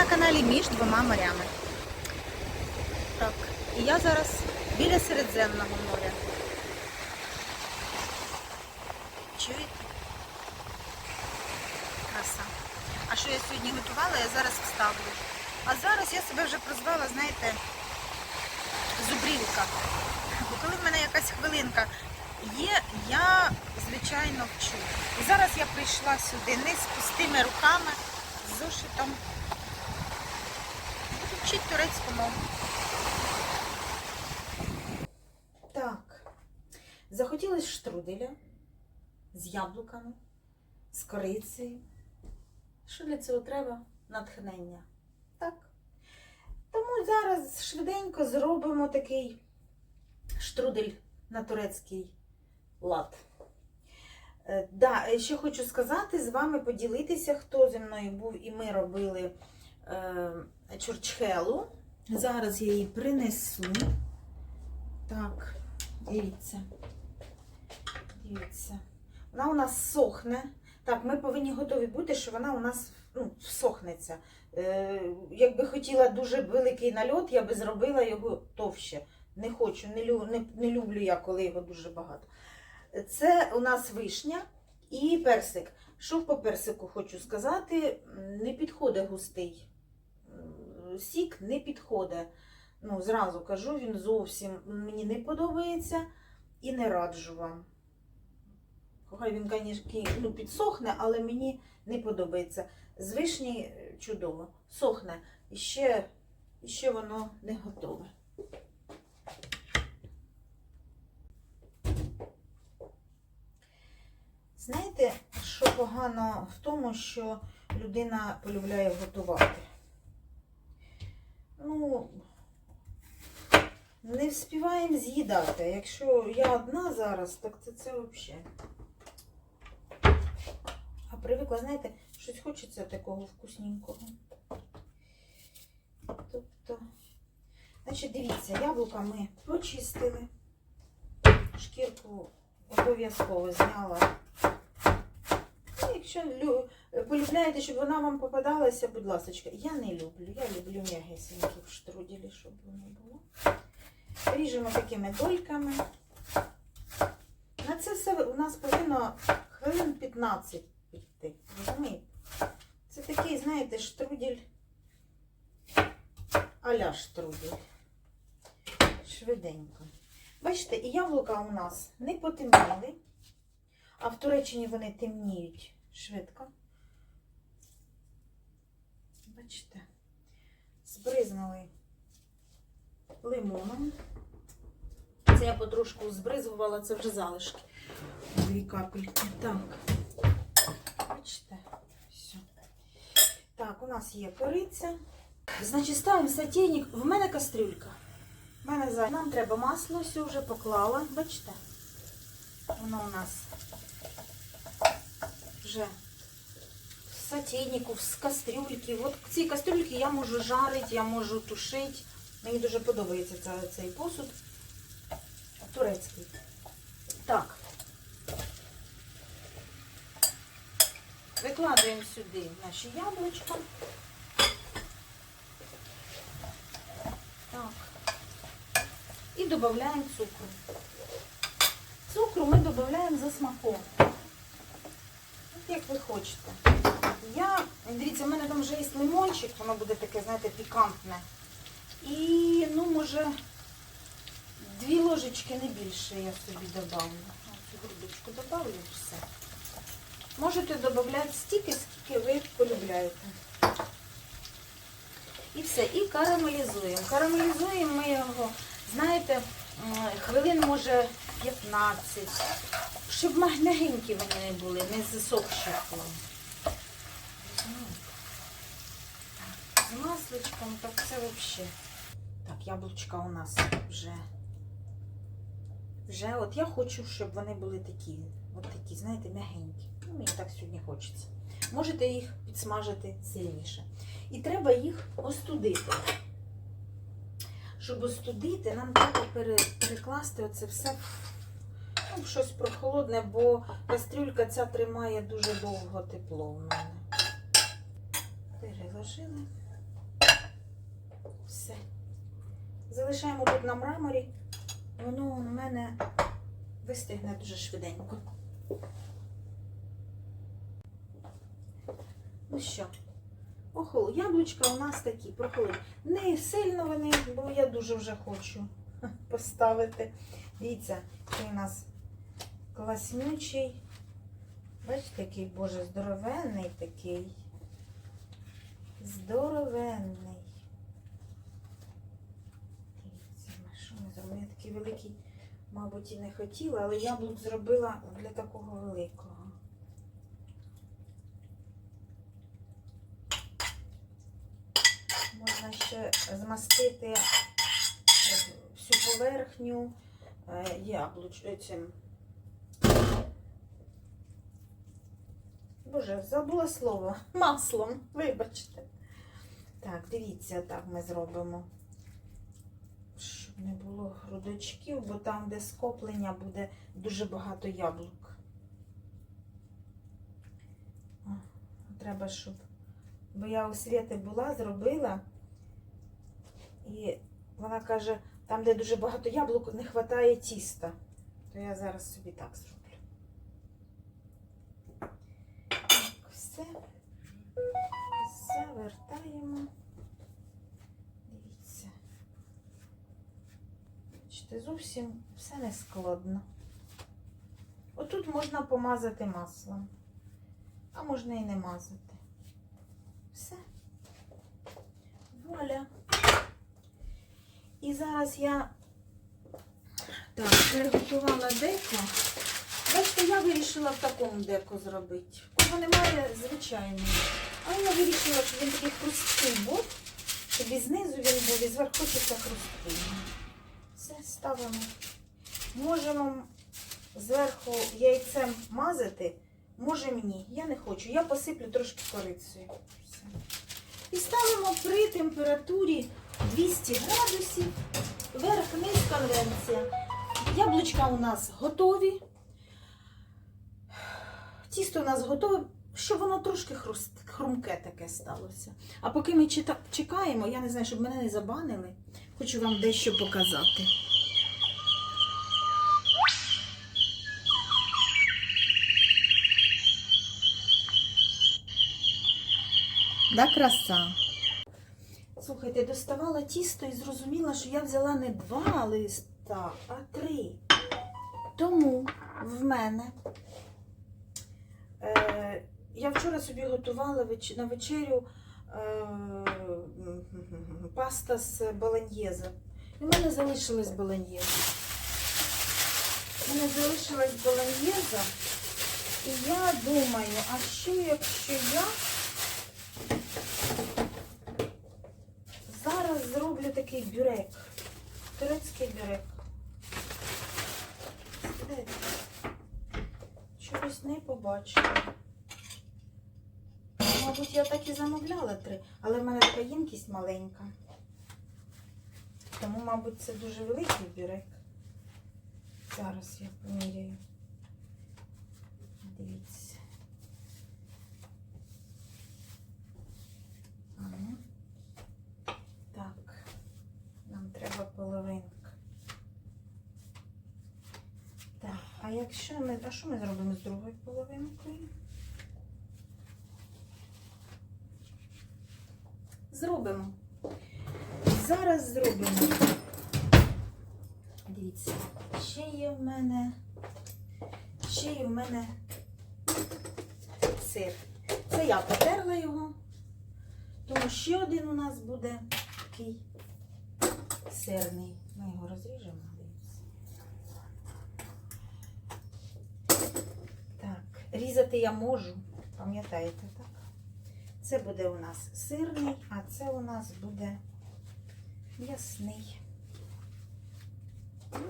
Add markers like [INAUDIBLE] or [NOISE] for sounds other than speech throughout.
на каналі Між двома морями. Так, і я зараз біля Середземного моря. Чуєте? Краса. А що я сьогодні готувала, я зараз вставлю. А зараз я себе вже прозвала, знаєте, зубрілка. Бо коли в мене якась хвилинка є, я, звичайно, вчу. І зараз я прийшла сюди не з пустими руками, з зошитом. Вчити турецьку мову. Так. Захотілося штруделя з яблуками, з корицею. Що для цього треба? Натхнення. Так. Тому зараз швиденько зробимо такий штрудель на турецький лад. Е, Да, е, ще хочу сказати, з вами поділитися, хто зі мною був, і ми робили е, чурчхелу. Зараз я її принесу. Так, дивіться. Дивіться. Вона у нас сохне. Так, ми повинні готові бути, що вона у нас ну, всохнеться. Е, якби хотіла дуже великий нальот, я би зробила його товще. Не хочу, не, лю, не, не люблю я, коли його дуже багато. Це у нас вишня і персик. Що по персику хочу сказати, не підходить густий. Сік не підходить. Ну, зразу кажу, він зовсім мені не подобається і не раджу вам. Хай він, звісно, ну, підсохне, але мені не подобається. З вишні чудово. Сохне. І ще, і ще воно не готове. Знаєте, що погано в тому, що людина полюбляє готувати? Ну, не вспіваємо з'їдати. Якщо я одна зараз, так це, це взагалі. А привикла, знаєте, щось хочеться такого вкусненького. Тобто, значить, дивіться, яблука ми почистили, шкірку обов'язково зняла. Якщо лю- полюбляєте, щоб вона вам попадалася, будь ласка, я не люблю. Я люблю м'ягесенькі в штруделі, щоб воно було. Ріжемо такими дольками. На це все у нас повинно хвилин 15 піти. Розумієте? Це такий, знаєте, штрудель а-ля штрудель. Швиденько. Бачите, і яблука у нас не потемніли, а в Туреччині вони темніють швидко. Бачите, збризнули лимоном. Це я потрошку збризувала, це вже залишки. Дві капельки. Так. Бачите? Все. Так, у нас є кориця. Значить, ставимо сотейник. В мене кастрюлька. В мене за... Нам треба масло, все вже поклала. Бачите? Воно у нас вже в сотейнику, з кастрюльки. От ці кастрюльки я можу жарити, я можу тушити. Мені дуже подобається цей посуд. Турецький. Так. Викладаємо сюди наші яблучка. Так. І додаємо цукру. Цукру ми додаємо за смаком. Ви хочете. Я, дивіться, в мене там вже є лимончик, воно буде таке, знаєте, пікантне. І, ну, може, дві ложечки не більше я собі додавлю. Цю грудочку додавлю і все. Можете додати стільки, скільки ви полюбляєте. І все, і карамелізуємо. Карамелізуємо ми його, знаєте, хвилин може 15, щоб мягенькі вони були, не засохші. З масличком, так це взагалі. Так, яблучка у нас вже. Вже от я хочу, щоб вони були такі, от такі, знаєте, м'ягенькі. Ну, мені так сьогодні хочеться. Можете їх підсмажити сильніше. І треба їх остудити. Щоб остудити, нам треба перекласти оце все в щось прохолодне, бо кастрюлька ця тримає дуже довго тепло в мене. Переложили. Все. Залишаємо тут на мраморі. Воно у мене вистигне дуже швиденько. Ну що, охол, яблучка у нас такі прохолодні. Не сильно вони, бо я дуже вже хочу [LAUGHS] поставити. Дивіться, який у нас класнючий. Бачите, який, боже, здоровенний такий. Здоровенний. Що ми зробили? Я такий великий, мабуть, і не хотіла, але яблук зробила для такого великого. Можна ще змастити е, всю поверхню е, яблуч е, цим. Боже, забула слово. Маслом, вибачте. Так, дивіться, так ми зробимо. Щоб не було грудочків, бо там, де скоплення, буде дуже багато яблук. О, Треба, щоб. Бо я у Свєти була, зробила. І вона каже, там, де дуже багато яблук, не вистачає тіста. То я зараз собі так зроблю. Так, все. Завертаємо. Дивіться. Бачите, зовсім все не складно. Отут можна помазати маслом, а можна і не мазати. Все. Вуаля. І зараз я так, приготувала деко. Бачите, я вирішила в такому деко зробити. Кого немає, звичайно. Але я вирішила, щоб він такий хрусткий був, щоб і знизу він був, і зверху хочеться хрусткий. Все, ставимо. Можемо зверху яйцем мазати, може ні. Я не хочу. Я посиплю трошки корицею. Все. І ставимо при температурі 200 градусів. Верх-низ конвенція. Яблучка у нас готові. Тісто у нас готове, щоб воно трошки хрумке таке сталося. А поки ми чекаємо, я не знаю, щоб мене не забанили, хочу вам дещо показати. Да, краса. Слухайте, доставала тісто і зрозуміла, що я взяла не два листа, а три. Тому в мене я вчора собі готувала на вечерю е, паста з баланьєзе. І в мене залишилась баланьєза. У мене залишилась баланьєза. І я думаю, а що якщо я зараз зроблю такий бюрек. Турецький бюрек. Чогось не побачила. Мабуть, я так і замовляла три, але в мене така ємкість маленька. Тому, мабуть, це дуже великий бюрек. Зараз я поміряю. Дивіться. Ага. Так, нам треба половинка. Так, а якщо ми. А що ми зробимо з другою половинкою? Зробимо. Зараз зробимо. Дивіться, ще є в мене. Ще є в мене сир. Це я потерла його. Тому ще один у нас буде такий сирний. Ми його розріжемо. дивіться. Так, різати я можу, пам'ятаєте, так? Це буде у нас сирний, а це у нас буде м'ясний. Ну,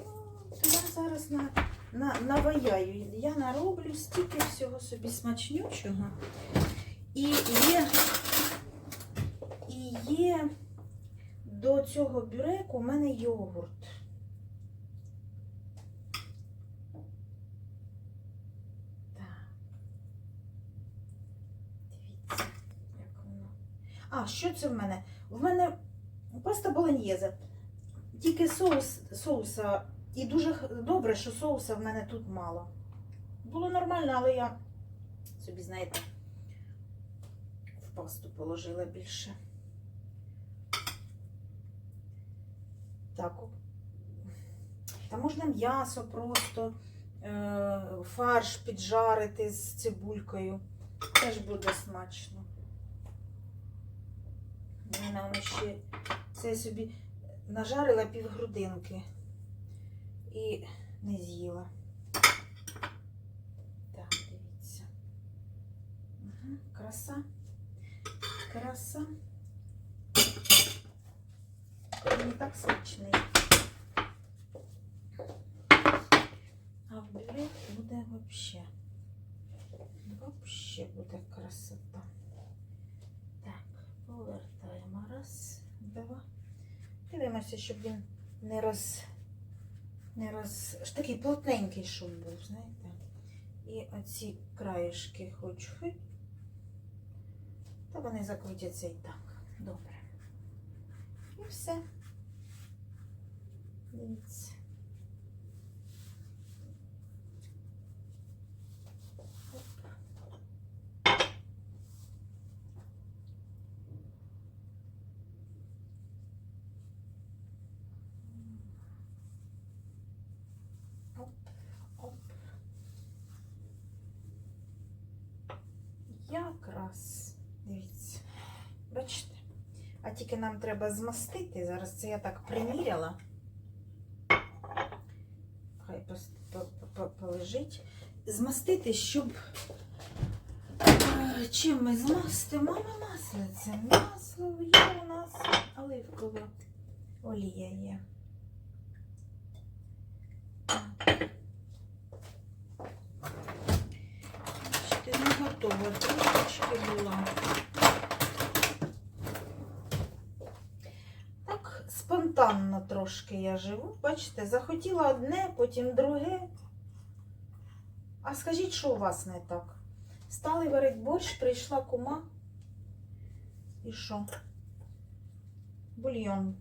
я зараз на, на, наваяю. Я нароблю стільки всього собі смачнючого. І є, і є до цього бюреку у мене йогурт. Так. Дивіться, як воно. А, що це в мене? В мене паста болоньєзе. Тільки соус, соуса. І дуже добре, що соуса в мене тут мало. Було нормально, але я собі, знаєте, в пасту положила більше. Так. Та можна м'ясо просто, е, фарш піджарити з цибулькою. Теж буде смачно. Мене ще це собі нажарила півгрудинки і не з'їла. Так, дивіться. Угу, краса. Краса. Не так смачний. А в бюлет буде вообще. Вообще буде красота. Повертаємо. Раз, два. Дивимося, щоб він не роз. Не роз. такий плотненький, щоб був, знаєте. І оці краєшки хоч. Та вони закрутяться і так. Добре. І все. Дивіться. Оп, оп. Якраз. Дивіться. Бачите? А тільки нам треба змастити. Зараз це я так приміряла. Хай полежить. Змастити, щоб. Е, Чим ми змастимо? Мама маслиця. Масло є у нас оливкове. Олія є. Так. Не готова. Трошечки була. Так, спонтанно трошки я живу. Бачите, захотіла одне, потім друге. А скажіть, що у вас не так? Стали варити борщ, прийшла кума. І що? Бульйон.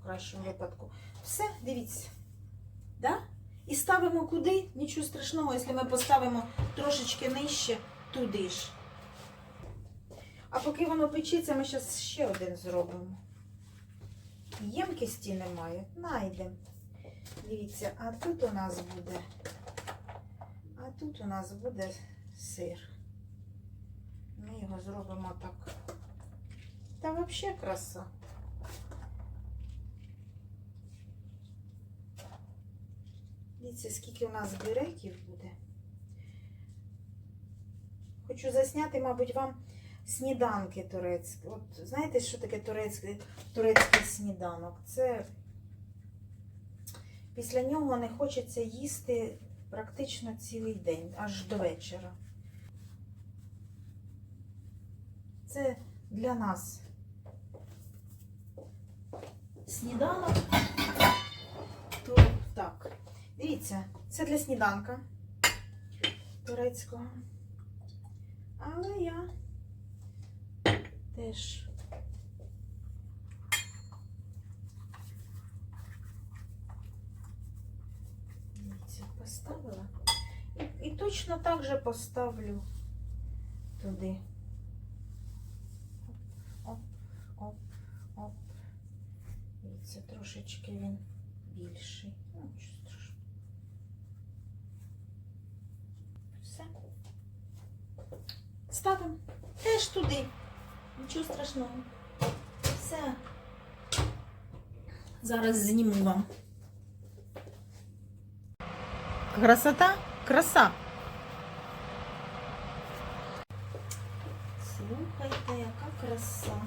В кращому випадку. Все, дивіться. Да? І ставимо куди? Нічого страшного, якщо ми поставимо трошечки нижче, туди ж. А поки воно печеться, ми зараз ще один зробимо. Ємкості немає. Найдемо. Дивіться, а тут у нас буде. А тут у нас буде сир. Ми його зробимо так. Та взагалі краса. Дивіться, скільки у нас бюреків буде. Хочу засняти, мабуть, вам сніданки турецькі. От знаєте, що таке турецький, турецький сніданок? Це після нього не хочеться їсти практично цілий день, аж до вечора. Це для нас сніданок. То так. Дивіться, це для сніданка турецького. Але я теж дивіться, поставила. І, і точно так же поставлю туди. Оп, оп, оп. Дивіться, трошечки він більший. Ну, страшного. Все. Ставимо теж туди. Нічого страшного. Все. Зараз зніму вам. Красота? Краса. Слухайте, яка краса.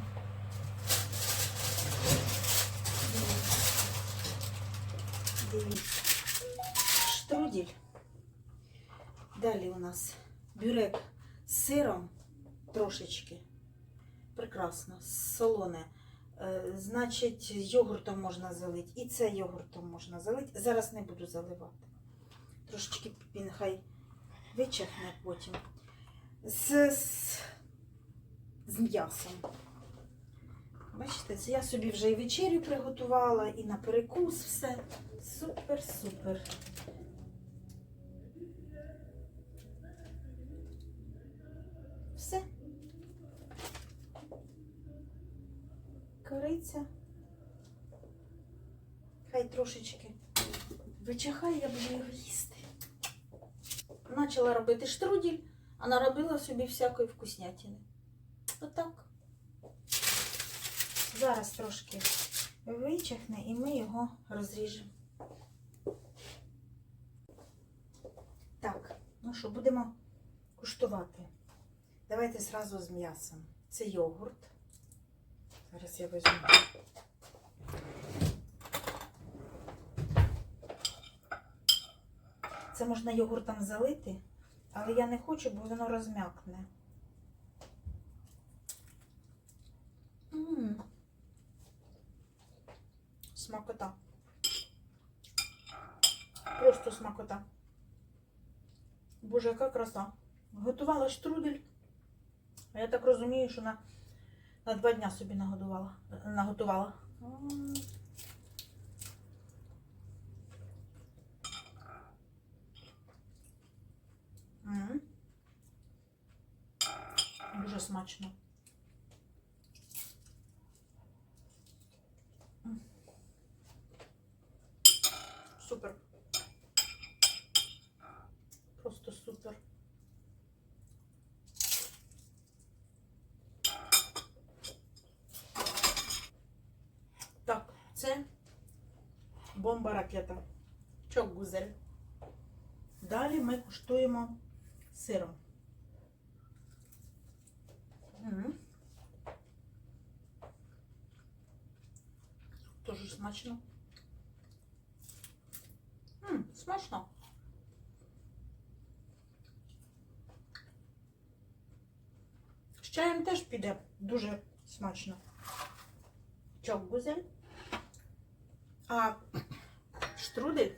Дивіться. Дивіться. Штрудель. Далі у нас бюрек з сиром трошечки. Прекрасно, солоне. Е, Значить, йогуртом можна залити. І це йогуртом можна залити. Зараз не буду заливати. Трошечки він хай вичахне потім. З, з з м'ясом. Бачите, це я собі вже і вечерю приготувала, і на перекус все. Супер-супер. Все. Кориця. Хай трошечки вичахає, я буду його їсти. Почала робити штрудель, а наробила собі всякої вкуснятини. Отак. Зараз трошки вичахне і ми його розріжемо. Так, ну що, будемо куштувати. Давайте зразу з м'ясом. Це йогурт. Зараз я візьму. Це можна йогуртом залити, але я не хочу, бо воно розм'якне. Смакота. Просто смакота. Боже, яка краса. Готувала штрудель. А я так розумію, що на, на два дня собі нагодувала, наготувала. Дуже смачно. Супер. Просто супер. Так, це бомба ракета. Чок гузель. Далі ми куштуємо сиром. Дуже смачно. М, смачно. З чаєм теж піде дуже смачно. Чок гузель. А штрудель,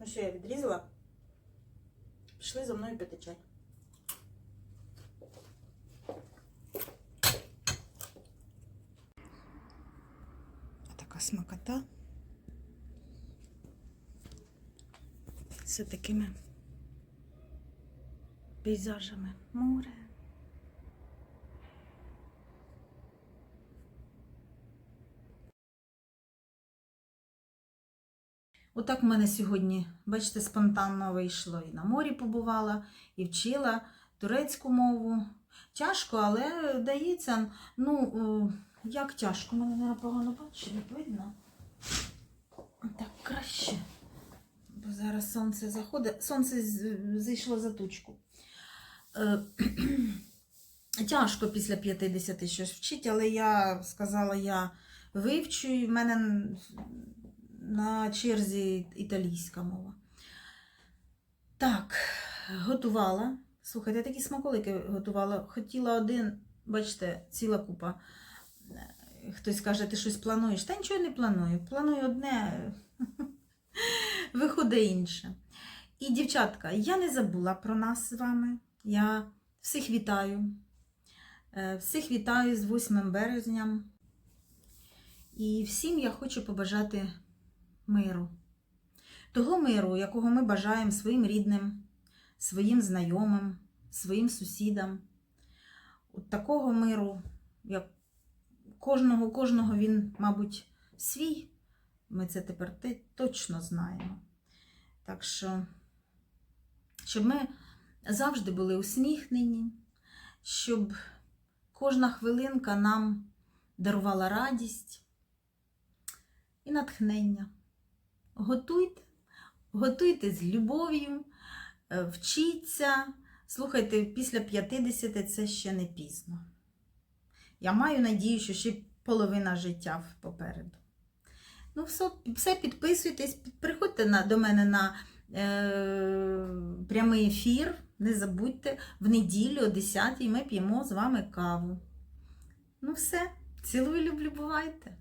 ну що я відрізала, пішли за мною пити чай. Така смакота. З такими пейзажами море. Отак в мене сьогодні, бачите, спонтанно вийшло. І на морі побувала, і вчила турецьку мову. Тяжко, але дається. Ну, як тяжко, мене не погано бачить, видно. Так, краще. Бо зараз сонце заходить. Сонце зійшло за тучку. Е, [CLEARS THROAT] Тяжко після 50 щось вчити, але я сказала, я вивчу, і в мене на черзі італійська мова. Так, готувала. Слухайте, я такі смаколики готувала. Хотіла один, бачите, ціла купа. Хтось каже, ти щось плануєш. Та нічого не планую. Планую одне, [LAUGHS] виходить інше. І, дівчатка, я не забула про нас з вами. Я всіх вітаю. Е, Всіх вітаю з 8 березням. І всім я хочу побажати миру. Того миру, якого ми бажаємо своїм рідним, своїм знайомим, своїм сусідам. От такого миру, як кожного, кожного він, мабуть, свій. Ми це тепер те- точно знаємо. Так що, щоб ми завжди були усміхнені, щоб кожна хвилинка нам дарувала радість і натхнення. Готуйте, готуйте з любов'ю, е, вчіться. Слухайте, після 50 це ще не пізно. Я маю надію, що ще половина життя попереду. Ну, все, все підписуйтесь, приходьте на, до мене на е, прямий ефір. Не забудьте, в неділю о 10 ми п'ємо з вами каву. Ну, все, цілую, люблю, бувайте!